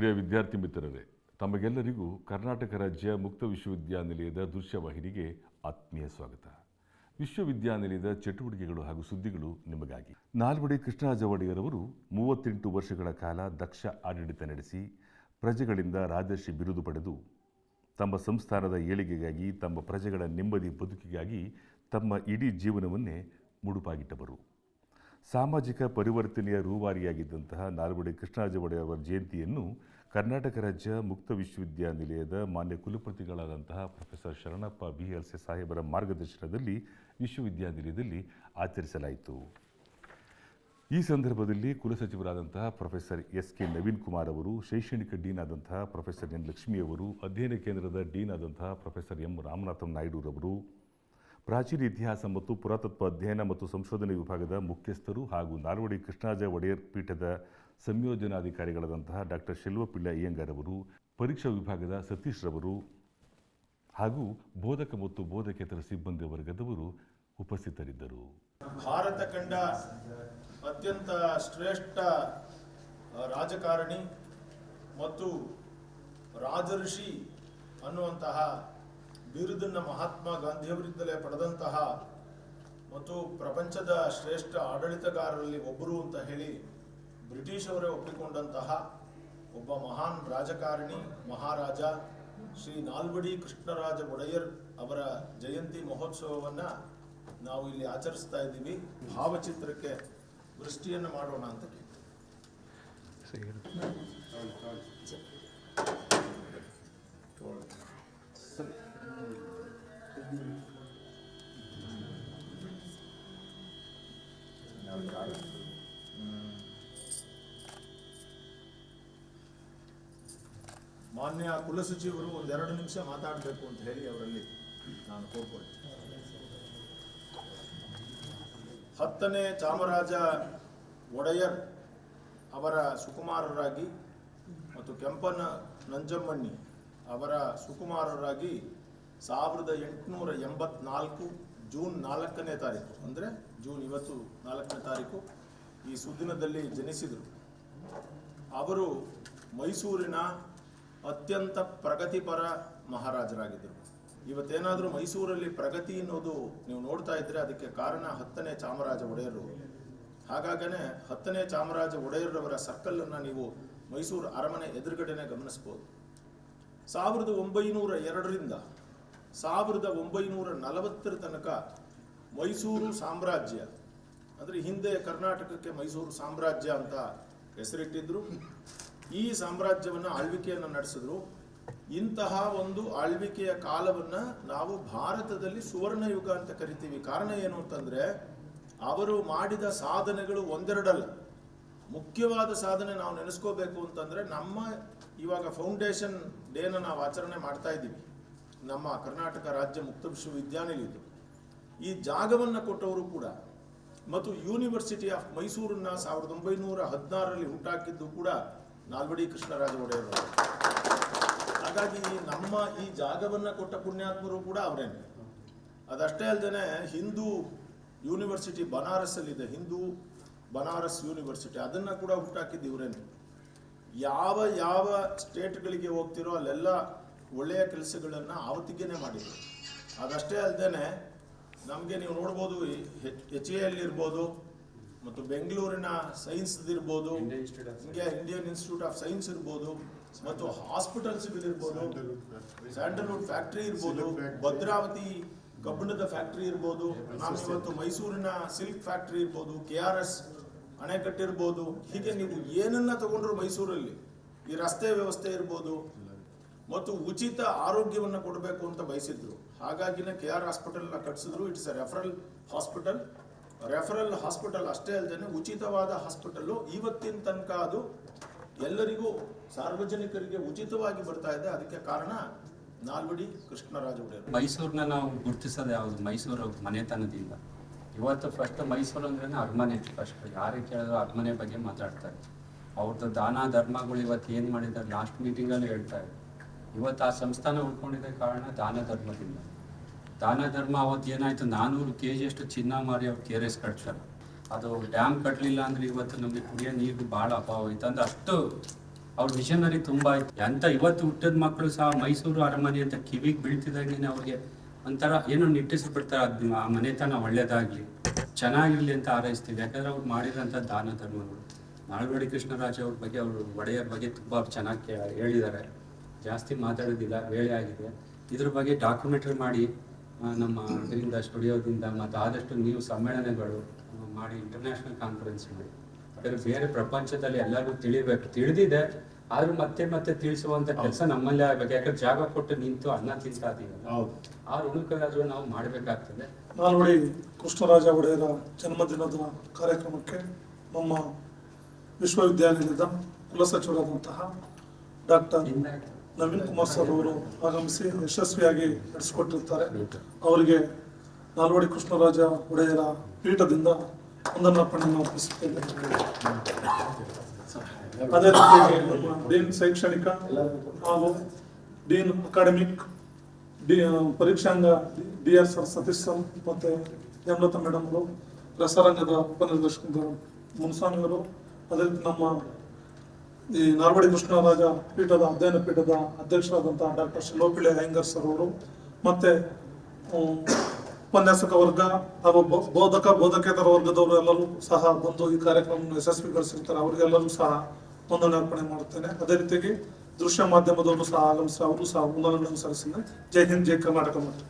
ಪ್ರಿಯ ವಿದ್ಯಾರ್ಥಿ ಮಿತ್ರರೇ, ತಮಗೆಲ್ಲರಿಗೂ ಕರ್ನಾಟಕ ರಾಜ್ಯ ಮುಕ್ತ ವಿಶ್ವವಿದ್ಯಾನಿಲಯದ ದೃಶ್ಯವಾಹಿನಿಗೆ ಆತ್ಮೀಯ ಸ್ವಾಗತ. ವಿಶ್ವವಿದ್ಯಾನಿಲಯದ ಚಟುವಟಿಕೆಗಳು ಹಾಗೂ ಸುದ್ದಿಗಳು ನಿಮಗಾಗಿ. ನಾಲ್ವಡಿ ಕೃಷ್ಣರಾಜ ಒಡೆಯರವರು ಮೂವತ್ತೆಂಟು ವರ್ಷಗಳ ಕಾಲ ದಕ್ಷ ಆಡಳಿತ ನಡೆಸಿ, ಪ್ರಜೆಗಳಿಂದ ರಾಜರ್ಷಿ ಬಿರುದು ಪಡೆದು, ತಮ್ಮ ಸಂಸ್ಥಾನದ ಏಳಿಗೆಗಾಗಿ, ತಮ್ಮ ಪ್ರಜೆಗಳ ನೆಮ್ಮದಿ ಬದುಕಿಗಾಗಿ ತಮ್ಮ ಇಡೀ ಜೀವನವನ್ನೇ ಮುಡುಪಾಗಿಟ್ಟವರು. ಸಾಮಾಜಿಕ ಪರಿವರ್ತನೆಯ ರೂವಾರಿಯಾಗಿದ್ದಂತಹ ನಾಲ್ವಡಿ ಕೃಷ್ಣರಾಜ ಒಡೆಯರ್ ಅವರ ಜಯಂತಿಯನ್ನು ಕರ್ನಾಟಕ ರಾಜ್ಯ ಮುಕ್ತ ವಿಶ್ವವಿದ್ಯಾನಿಲಯದ ಮಾನ್ಯ ಕುಲಪತಿಗಳಾದಂತಹ professor Sharanappa B L C ಸಾಹೇಬರ ಮಾರ್ಗದರ್ಶನದಲ್ಲಿ ವಿಶ್ವವಿದ್ಯಾನಿಲಯದಲ್ಲಿ ಆಚರಿಸಲಾಯಿತು. ಈ ಸಂದರ್ಭದಲ್ಲಿ ಕುಲಸಚಿವರಾದಂತಹ professor S K Naveen Kumar ಅವರು, ಶೈಕ್ಷಣಿಕ ಡೀನ್ ಆದಂತಹ ಪ್ರೊಫೆಸರ್ ಎನ್ ಲಕ್ಷ್ಮಿ ಅವರು, ಅಧ್ಯಯನ ಕೇಂದ್ರದ ಡೀನ್ ಆದಂತಹ ಪ್ರೊಫೆಸರ್ ಎಂ ರಾಮನಾಥನ್ ನಾಯ್ಡುರವರು ಪ್ರಾಚೀನ ಇತಿಹಾಸ ಮತ್ತು ಪುರಾತತ್ವ ಅಧ್ಯಯನ ಮತ್ತು ಸಂಶೋಧನೆ ವಿಭಾಗದ ಮುಖ್ಯಸ್ಥರು ಹಾಗೂ ನಾಲ್ವಡಿ ಕೃಷ್ಣರಾಜ ಒಡೆಯರ್ ಪೀಠದ ಸಂಯೋಜನಾಧಿಕಾರಿಗಳಾದಂತಹ ಡಾಕ್ಟರ್ ಶೆಲ್ವಪಿಳ್ಳ ಅಯ್ಯಂಗಾರ್ ಅವರು, ಪರೀಕ್ಷಾ ವಿಭಾಗದ ಸತೀಶ್ ರವರು ಹಾಗೂ ಬೋಧಕ ಮತ್ತು ಬೋಧಕೇತರ ಸಿಬ್ಬಂದಿ ವರ್ಗದವರು ಉಪಸ್ಥಿತರಿದ್ದರು. ಭಾರತ ಕಂಡ ಅತ್ಯಂತ ಶ್ರೇಷ್ಠ ರಾಜಕಾರಣಿ ಮತ್ತು ರಾಜಋಷಿ ಅನ್ನುವಂತಹ ಬಿರುದನ್ನು ಮಹಾತ್ಮ ಗಾಂಧಿಯವರಿಂದಲೇ ಪಡೆದಂತಹ ಮತ್ತು ಪ್ರಪಂಚದ ಶ್ರೇಷ್ಠ ಆಡಳಿತಗಾರರಲ್ಲಿ ಒಬ್ಬರು ಅಂತ ಹೇಳಿ ಬ್ರಿಟಿಷರೇ ಒಪ್ಪಿಕೊಂಡಂತಹ ಒಬ್ಬ ಮಹಾನ್ ರಾಜಕಾರಣಿ ಮಹಾರಾಜ ಶ್ರೀ ನಾಲ್ವಡಿ ಕೃಷ್ಣರಾಜ ಒಡೆಯರ್ ಅವರ ಜಯಂತಿ ಮಹೋತ್ಸವವನ್ನು ನಾವು ಇಲ್ಲಿ ಆಚರಿಸ್ತಾ ಇದ್ದೀವಿ. ಭಾವಚಿತ್ರಕ್ಕೆ ದೃಷ್ಟಿಯನ್ನು ಮಾಡೋಣ ಅಂತ ಕೇಳಿ ಮಾನ್ಯ ಕುಲಸಚಿವರು ಒಂದೆರಡು ನಿಮಿಷ ಮಾತಾಡಬೇಕು ಅಂತ ಹೇಳಿ ಅವರಲ್ಲಿ ನಾನು ಕೋರ್ಕೊಳ್ತೀನಿ. ಹತ್ತನೇ ಚಾಮರಾಜ ಒಡೆಯರ್ ಅವರ ಸುಕುಮಾರರಾಗಿ ಮತ್ತು ಕೆಂಪನ ನಂಜಮ್ಮಣ್ಣಿ ಅವರ ಸುಕುಮಾರರಾಗಿ ಸಾವಿರದ ಎಂಟುನೂರ ಎಂಬತ್ನಾಲ್ಕು ಜೂನ್ ನಾಲ್ಕನೇ ತಾರೀಕು, ಅಂದರೆ ಜೂನ್ ಇವತ್ತು ನಾಲ್ಕನೇ ತಾರೀಕು ಈ ಸುದಿನದಲ್ಲಿ ಜನಿಸಿದರು. ಅವರು ಮೈಸೂರಿನ ಅತ್ಯಂತ ಪ್ರಗತಿಪರ ಮಹಾರಾಜರಾಗಿದ್ದರು. ಇವತ್ತೇನಾದರೂ ಮೈಸೂರಲ್ಲಿ ಪ್ರಗತಿ ಅನ್ನೋದು ನೀವು ನೋಡ್ತಾ ಇದ್ರೆ ಅದಕ್ಕೆ ಕಾರಣ ಹತ್ತನೇ ಚಾಮರಾಜ ಒಡೆಯರು. ಹಾಗಾಗನೇ ಹತ್ತನೇ ಚಾಮರಾಜ ಒಡೆಯರವರ ಸರ್ಕಲ್ ಅನ್ನ ನೀವು ಮೈಸೂರು ಅರಮನೆ ಎದುರುಗಡೆನೆ ಗಮನಿಸ್ಬೋದು. ಸಾವಿರದ ಒಂಬೈನೂರ ಎರಡರಿಂದ ಸಾವಿರದ ಒಂಬೈನೂರ ನಲವತ್ತರ ತನಕ ಮೈಸೂರು ಸಾಮ್ರಾಜ್ಯ, ಅಂದರೆ ಹಿಂದೆ ಕರ್ನಾಟಕಕ್ಕೆ ಮೈಸೂರು ಸಾಮ್ರಾಜ್ಯ ಅಂತ ಹೆಸರಿಟ್ಟಿದ್ರು. ಈ ಸಾಮ್ರಾಜ್ಯವನ್ನು ಆಳ್ವಿಕೆಯನ್ನು ನಡೆಸಿದ್ರು. ಇಂತಹ ಒಂದು ಆಳ್ವಿಕೆಯ ಕಾಲವನ್ನ ನಾವು ಭಾರತದಲ್ಲಿ ಸುವರ್ಣ ಯುಗ ಅಂತ ಕರಿತೀವಿ. ಕಾರಣ ಏನು ಅಂತಂದ್ರೆ, ಅವರು ಮಾಡಿದ ಸಾಧನೆಗಳು ಒಂದೆರಡಲ್ಲ. ಮುಖ್ಯವಾದ ಸಾಧನೆ ನಾವು ನೆನೆಸ್ಕೋಬೇಕು ಅಂತಂದ್ರೆ, ನಮ್ಮ ಇವಾಗ ಫೌಂಡೇಶನ್ ಡೇನ ನಾವು ಆಚರಣೆ ಮಾಡ್ತಾ ಇದ್ದೀವಿ. ನಮ್ಮ ಕರ್ನಾಟಕ ರಾಜ್ಯ ಮುಕ್ತ ವಿಶ್ವವಿದ್ಯಾನಿಲಯದ್ದು. ಈ ಜಾಗವನ್ನು ಕೊಟ್ಟವರು ಕೂಡ, ಮತ್ತು ಯೂನಿವರ್ಸಿಟಿ ಆಫ್ ಮೈಸೂರನ್ನ ಸಾವಿರದ ಒಂಬೈನೂರ ಹದಿನಾರರಲ್ಲಿ ಹುಟ್ಟಾಕಿದ್ದು ಕೂಡ ನಾಲ್ವಡಿ ಕೃಷ್ಣರಾಜ ಒಡೆಯರು ಹಾಗಾಗಿ ನಮ್ಮ ಈ ಜಾಗವನ್ನ ಕೊಟ್ಟ ಪುಣ್ಯಾತ್ಮರು ಕೂಡ ಅವರೇನೆ. ಅದಷ್ಟೇ ಅಲ್ಲದೆ ಹಿಂದೂ ಯೂನಿವರ್ಸಿಟಿ ಬನಾರಸ್ ಅಲ್ಲಿದೆ ಹಿಂದೂ ಬನಾರಸ್ ಯೂನಿವರ್ಸಿಟಿ. ಅದನ್ನ ಕೂಡ ಹುಟ್ಟಾಕಿದ್ದು ಇವರೇನೆ. ಯಾವ ಯಾವ ಸ್ಟೇಟ್ಗಳಿಗೆ ಹೋಗ್ತಿರೋ ಅಲ್ಲೆಲ್ಲ ಒಳ್ಳೆಯ ಕೆಲಸಗಳನ್ನ ಆವತ್ತಿಗೆನೆ ಮಾಡಿದ್ರು. ಅದಷ್ಟೇ ಅಲ್ಲದೆ ನಮಗೆ ನೀವು ನೋಡ್ಬೋದು, ಎಚ್ ಎ ಇರ್ಬೋದು ಮತ್ತು ಬೆಂಗಳೂರಿನ ಸೈನ್ಸ್ ಇರ್ಬೋದು ಇಂಡಿಯನ್ ಇನ್ಸ್ಟಿಟ್ಯೂಟ್ ಆಫ್ ಸೈನ್ಸ್ ಇರ್ಬೋದು ಮತ್ತು ಹಾಸ್ಪಿಟಲ್ಸ್ ಇರ್ಬೋದು ಸ್ಯಾಂಡಲ್ವುಡ್ ಫ್ಯಾಕ್ಟರಿ ಇರ್ಬೋದು ಭದ್ರಾವತಿ ಕಬ್ಬಿಣದ ಫ್ಯಾಕ್ಟರಿ ಇರ್ಬೋದು ನಾವು ಇವತ್ತು ಮೈಸೂರಿನ ಸಿಲ್ಕ್ ಫ್ಯಾಕ್ಟರಿ ಇರ್ಬೋದು ಕೆ ಆರ್ ಎಸ್ ಅಣೆಕಟ್ಟಿರ್ಬೋದು ಹೀಗೆ ನೀವು ಏನನ್ನ ತಗೊಂಡ್ರು ಮೈಸೂರಲ್ಲಿ ಈ ರಸ್ತೆ ವ್ಯವಸ್ಥೆ ಇರ್ಬೋದು ಮತ್ತು ಉಚಿತ ಆರೋಗ್ಯವನ್ನು ಕೊಡಬೇಕು ಅಂತ ಬಯಸಿದ್ರು. ಹಾಗಾಗಿನ ಕೆ ಆರ್ ಹಾಸ್ಪಿಟಲ್ನ ಕಟ್ಸಿದ್ರು it's a referral hospital referral hospital ಅಷ್ಟೇ ಅಲ್ಲದೆ ಉಚಿತವಾದ ಹಾಸ್ಪಿಟಲ್ಲು ಇವತ್ತಿನ ತನಕ ಅದು ಎಲ್ಲರಿಗೂ ಸಾರ್ವಜನಿಕರಿಗೆ ಉಚಿತವಾಗಿ ಬರ್ತಾ ಇದೆ. ಅದಕ್ಕೆ ಕಾರಣ ನಾಲ್ವಡಿ ಕೃಷ್ಣರಾಜ ಒಡೆಯರ್. ಮೈಸೂರನ್ನ ನಾವು ಗುರುತಿಸೋದು ಯಾವುದು? ಮೈಸೂರು ಮನೆತನದಿಂದ. ಇವತ್ತು ಫಸ್ಟ್ ಮೈಸೂರು ಅಂದ್ರೆ ಅರಮನೆ ಫಸ್ಟ್ ಯಾರಿಗೆ ಕೇಳಿದ್ರು ಅರಮನೆ ಬಗ್ಗೆ ಮಾತಾಡ್ತಾರೆ ಅವ್ರದ್ದು ದಾನ ಧರ್ಮಗಳು ಇವತ್ತು ಏನು ಮಾಡಿದ್ದಾರೆ? ಲಾಸ್ಟ್ ಮೀಟಿಂಗಲ್ಲಿ ಹೇಳ್ತಾ ಇದ್ದಾರೆ ಇವತ್ತು ಆ ಸಂಸ್ಥಾನ ಉಳ್ಕೊಂಡಿದ್ದ ಕಾರಣ ದಾನ ಧರ್ಮದಿಂದ. ದಾನ ಧರ್ಮ ಅವತ್ತು ಏನಾಯ್ತು ನಾನೂರು ಕೆ ಜಿಯಷ್ಟು ಚಿನ್ನ ಮಾರಿ ಅವ್ರು ಕೆ ಆರ್ ಎಸ್ ಕಟ್ಸಲ್ಲ ಅದು ಡ್ಯಾಮ್ ಕಟ್ಟಲಿಲ್ಲ ಅಂದ್ರೆ ಇವತ್ತು ನಮಗೆ ಕುಡಿಯೋ ನೀರು ಭಾಳ ಅಭಾವ ಆಯ್ತು ಅಂದ್ರೆ ಅಷ್ಟು ಅವ್ರ ಮಿಷನರಿ ತುಂಬಾ ಆಯ್ತು. ಅಂತ ಇವತ್ತು ಹುಟ್ಟಿದ ಮಕ್ಕಳು ಸಹ ಮೈಸೂರು ಅರಮನೆ ಅಂತ ಕಿವಿಗೆ ಬೀಳ್ತಿದಂಗೆ ಅವ್ರಿಗೆ ಒಂಥರ ಏನೋ ನಿಟ್ಟಿಸಿ ಬಿಡ್ತಾರೆ ಅದ್ ಆ ಮನೆತನ ಒಳ್ಳೇದಾಗ್ಲಿ, ಚೆನ್ನಾಗಿರ್ಲಿ ಅಂತ ಹಾರೈಸ್ತೀವಿ. ಯಾಕಂದ್ರೆ ಅವ್ರು ಮಾಡಿರೋಂಥ ದಾನ ಧರ್ಮಗಳು ನಾಲ್ವಡಿ ಕೃಷ್ಣರಾಜ ಅವ್ರ ಬಗ್ಗೆ ಅವರು ಒಡೆಯರ್ ಬಗ್ಗೆ ತುಂಬಾ ಚೆನ್ನಾಗಿ ಹೇಳಿದ್ದಾರೆ. ಜಾಸ್ತಿ ಮಾತಾಡೋದಿಲ್ಲ, ವೇಳೆ ಆಗಿದೆ. ಇದ್ರ ಬಗ್ಗೆ ಡಾಕ್ಯುಮೆಂಟ್ರಿ ಮಾಡಿ ನಮ್ಮ ಇದರಿಂದ ಸ್ಟುಡಿಯೋದಿಂದ ಮತ್ತು ಆದಷ್ಟು ನೀವು ಸಮ್ಮೇಳನಗಳು ಮಾಡಿ ಇಂಟರ್ನ್ಯಾಷನಲ್ ಕಾನ್ಫರೆನ್ಸ್ ಮಾಡಿ. ಅದರ ಬೇರೆ ಪ್ರಪಂಚದಲ್ಲಿ ಎಲ್ಲರಿಗೂ ತಿಳಿಬೇಕು. ತಿಳಿದಿದೆ ಆದ್ರೂ ಮತ್ತೆ ಮತ್ತೆ ತಿಳಿಸುವಂತ ಕೆಲಸ ನಮ್ಮಲ್ಲೇ ಆಗ್ಬೇಕು. ಯಾಕಂದ್ರೆ ಜಾಗ ಕೊಟ್ಟು ನಿಂತು ಅನ್ನ ತಿಂತಾ ಇದೀವಲ್ಲ ಆ ಋಣಕ್ಕಾದ್ರೂ ನಾವು ಮಾಡಬೇಕಾಗ್ತದೆ. ನೋಡಿ ಕೃಷ್ಣರಾಜ ಒಡೆಯರ ಜನ್ಮದಿನದ ಕಾರ್ಯಕ್ರಮಕ್ಕೆ ನಮ್ಮ ವಿಶ್ವವಿದ್ಯಾನಿಲಯದ ಕುಲಸಚಿವರಾದಂತಹ ಡಾಕ್ಟರ್ ನವೀನ್ ಕುಮಾರ್ ಸರ್ ಅವರು ಆಗಮಿಸಿ ಯಶಸ್ವಿಯಾಗಿ ನಡೆಸಿಕೊಟ್ಟಿರ್ತಾರೆ. ಅವರಿಗೆ ನಾಲ್ವಡಿ ಕೃಷ್ಣರಾಜ ಒಡೆಯರ ಪೀಠದಿಂದ ಒಂದನ್ನಪ್ಪಣ್ಣ ಅರ್ಪಿಸುತ್ತೇವೆ ಅದೇ ರೀತಿ ಡೀನ್ ಶೈಕ್ಷಣಿಕ ಹಾಗೂ dean academic D ಪರೀಕ್ಷಾಂಗ D R sir Satish sir ಮತ್ತೆ ಹೇಮಲತಾ ಮೇಡಮ್ ಅವರು ರಸರಂಗದ ಉಪನಿರ್ದೇಶಕರು ಮುನ್ಸ್ವಾಮಿ ಅವರು ಅದೇ ರೀತಿ ನಮ್ಮ ಈ ನಾಲ್ವಡಿ ಕೃಷ್ಣರಾಜ ಪೀಠದ ಅಧ್ಯಯನ ಪೀಠದ ಅಧ್ಯಕ್ಷರಾದಂತಹ ಡಾಕ್ಟರ್ ಶಿಲೋಪಿಳೆ ಅಯ್ಯಂಗರ್ ಸರ್ ಅವರು, ಮತ್ತೆ ಉಪನ್ಯಾಸಕ ವರ್ಗ ಹಾಗೂ ಬೋಧಕ, ಬೋಧಕೇತರ ವರ್ಗದವರು ಎಲ್ಲರೂ ಸಹ ಬಂದು ಈ ಕಾರ್ಯಕ್ರಮವನ್ನು ಯಶಸ್ವಿಗೊಳಿಸಿರ್ತಾರೆ. ಅವರಿಗೆಲ್ಲರೂ ಸಹ ವಂದನೆ ಅರ್ಪಣೆ ಮಾಡುತ್ತೇನೆ. ಅದೇ ರೀತಿಯಾಗಿ ದೃಶ್ಯ ಮಾಧ್ಯಮದವರು ಸಹ ಆಗಮಿಸಿ, ಅವರು ಸಹ ವಂದನೆಗಳನ್ನು ಸಲ್ಲಿಸಿದ್ದಾರೆ ಜೈ ಹಿಂದ್, ಜೈ ಕರ್ನಾಟಕ ಮಾತೆ.